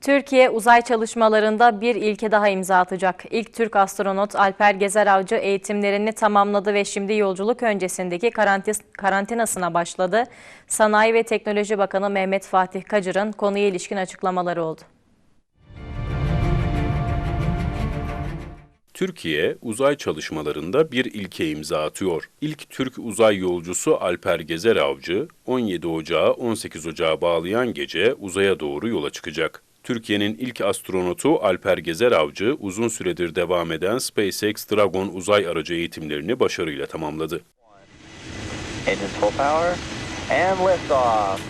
Türkiye uzay çalışmalarında bir ilke daha imza atacak. İlk Türk astronot Alper Gezer Avcı eğitimlerini tamamladı ve şimdi yolculuk öncesindeki karantinasına başladı. Sanayi ve Teknoloji Bakanı Mehmet Fatih Kacır'ın konuya ilişkin açıklamaları oldu. Türkiye uzay çalışmalarında bir ilke imza atıyor. İlk Türk uzay yolcusu Alper Gezer Avcı 17 Ocağı 18 Ocağı bağlayan gece uzaya doğru yola çıkacak. Türkiye'nin ilk astronotu Alper Gezer Avcı uzun süredir devam eden SpaceX Dragon uzay aracı eğitimlerini başarıyla tamamladı. Engines full power and liftoff.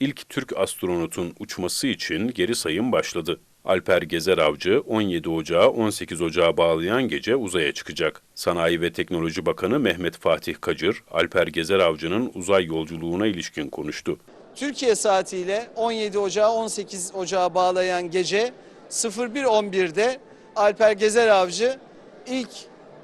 İlk Türk astronotun uçması için geri sayım başladı. Alper Gezer Avcı 17 Ocağı 18 Ocağı bağlayan gece uzaya çıkacak. Sanayi ve Teknoloji Bakanı Mehmet Fatih Kacır, Alper Gezer Avcı'nın uzay yolculuğuna ilişkin konuştu. Türkiye saatiyle 17 Ocağı 18 Ocağı bağlayan gece 01.11'de Alper Gezer Avcı ilk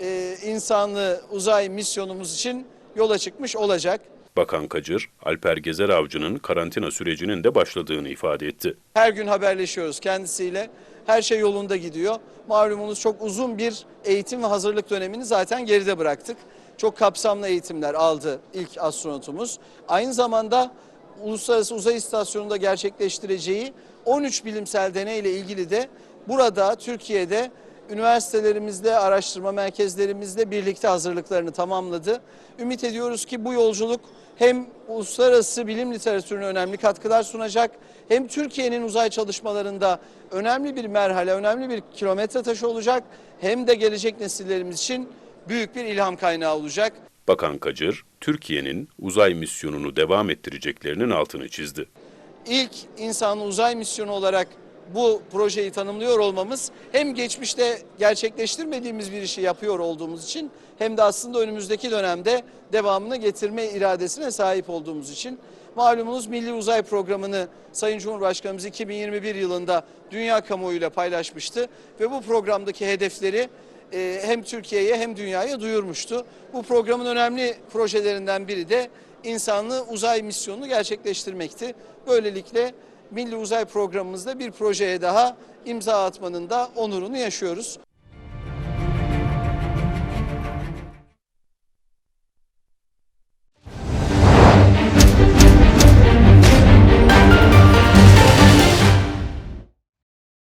e, insanlı uzay misyonumuz için yola çıkmış olacak. Bakan Kacır, Alper Gezer Avcı'nın karantina sürecinin de başladığını ifade etti. Her gün haberleşiyoruz kendisiyle. Her şey yolunda gidiyor. Malumunuz çok uzun bir eğitim ve hazırlık dönemini zaten geride bıraktık. Çok kapsamlı eğitimler aldı ilk astronotumuz. Aynı zamanda Uluslararası Uzay İstasyonu'nda gerçekleştireceği 13 bilimsel deneyle ilgili de burada Türkiye'de üniversitelerimizle, araştırma merkezlerimizle birlikte hazırlıklarını tamamladı. Ümit ediyoruz ki bu yolculuk hem uluslararası bilim literatürüne önemli katkılar sunacak, hem Türkiye'nin uzay çalışmalarında önemli bir merhale, önemli bir kilometre taşı olacak, hem de gelecek nesillerimiz için büyük bir ilham kaynağı olacak. Bakan Kacır, Türkiye'nin uzay misyonunu devam ettireceklerinin altını çizdi. ilk insanlı uzay misyonu olarak bu projeyi tanımlıyor olmamız hem geçmişte gerçekleştirmediğimiz bir işi yapıyor olduğumuz için hem de aslında önümüzdeki dönemde devamını getirme iradesine sahip olduğumuz için malumunuz Milli Uzay Programı'nı Sayın Cumhurbaşkanımız 2021 yılında dünya kamuoyuyla paylaşmıştı ve bu programdaki hedefleri e, hem Türkiye'ye hem dünyaya duyurmuştu. Bu programın önemli projelerinden biri de insanlı uzay misyonunu gerçekleştirmekti. Böylelikle Milli Uzay Programımızda bir projeye daha imza atmanın da onurunu yaşıyoruz.